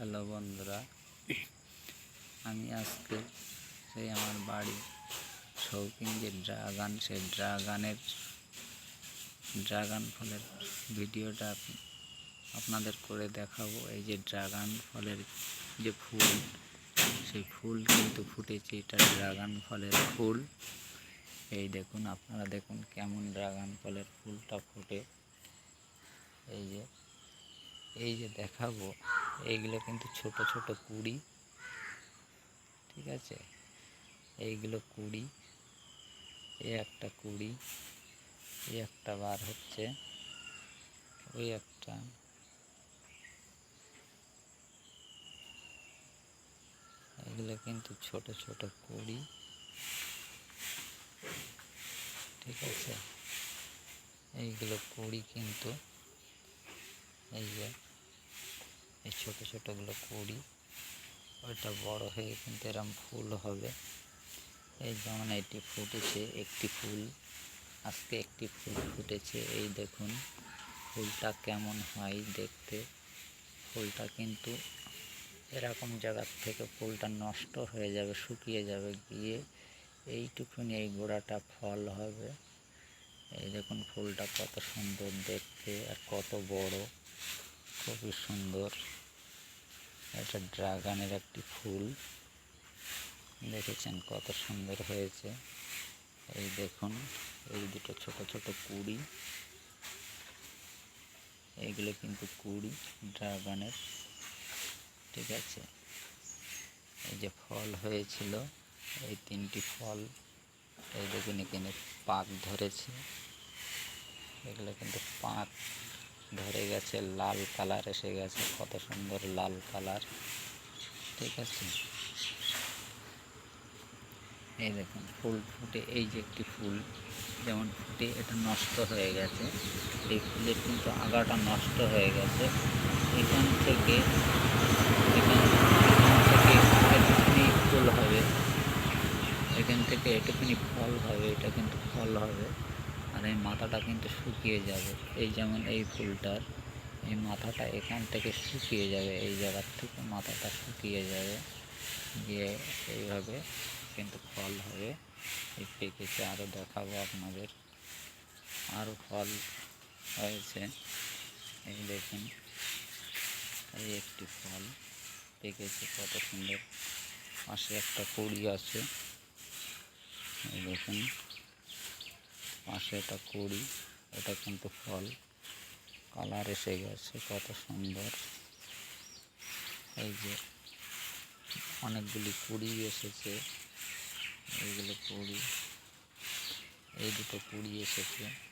Hello বন্ধুরা, আমি আজকে সেই আমার বাড়ি শৌখিন যে ড্রাগন, সেই ড্রাগনের, ড্রাগন ফলের ভিডিওটা আপ- আপনাদের করে দেখাবো। এই যে ড্রাগন ফলের যে ফুল, সেই ফুল কিন্তু ফুটেছে। এটা ড্রাগন ফলের ফুল। এই দেখুন, আপনারা দেখুন কেমন ড্রাগন ফলের ফুলটা ফোটে। এই যে এই যে দেখাবো, এইগুলো কিন্তু ছোট ছোট কুড়ি, ঠিক আছে? এইগুলো কুড়ি, এই একটা কুড়ি, এই একটা বার হচ্ছে, ওই একটা। এগুলো কিন্তু ছোট ছোট কুড়ি, ঠিক আছে? এইগুলো কুড়ি কিন্তু, এই যে এই ছোটো ছোটোগুলো কুড়ি। ওইটা বড় হয়ে কিন্তু এরম ফুল হবে। এই যেমন এটি ফুটেছে, একটি ফুল। আজকে একটি ফুল ফুটেছে। এই দেখুন, ফুলটা কেমন হয় দেখতে। ফুলটা কিন্তু এরকম জায়গার থেকে ফুলটা নষ্ট হয়ে যাবে, শুকিয়ে যাবে। গিয়ে এইটুকুনি এই গোড়াটা ফল হবে। এই দেখুন, ফুলটা কত সুন্দর দেখতে আর কত বড়। খুবই সুন্দর। এটা ড্রাগনের একটি ফুল। দেখেছেন কত সুন্দর হয়েছে। এই দেখুন, এই দুটো ছোট ছোট কুড়ি। এইগুলো কিন্তু কুড়ি ড্রাগনের। ঠিক আছে? এই যে ফল হয়েছিল, এই তিনটি ফল। এই দেখুন, এখানে পাক ধরেছে। এগুলো কিন্তু পাক ধরে গেছে, লাল কালার এসে গেছে, কত সুন্দর লাল কালার। ঠিক আছে? এই দেখুন, ফুল ফুটে, এই যে একটি ফুল, যেমন ফুটে, এটা নষ্ট হয়ে গেছে। এই ফুলের কিন্তু আগাটা নষ্ট হয়ে গেছে। এখান থেকে এখান থেকে এটুকুনি ফুল হবে। এখান থেকে এটুকুনি ফল হবে, এটা কিন্তু ফল হবে। আর এই মাথাটা কিন্তু শুকিয়ে যাবে। এই যেমন এই ফুলটার, এই মাথাটা এখান থেকে শুকিয়ে যাবে, এই জায়গার থেকে মাথাটা শুকিয়ে যাবে। গিয়ে এইভাবে কিন্তু ফল হবে। এই পেকেছে আরও দেখাবো আপনাদের। আরও ফল হয়েছে। এই দেখুন, এই একটি ফল। পেকেছে কত সুন্দর। পাশে একটা কুড়ি আছে। এই দেখুন। পাশে একটা কুড়ি এটা কিন্তু ফল। কালার এসে গেছে, কত সুন্দর। এই যে অনেকগুলি কুড়ি এসেছে, এইগুলো কুড়ি, এই দুটো কুড়ি এসেছে।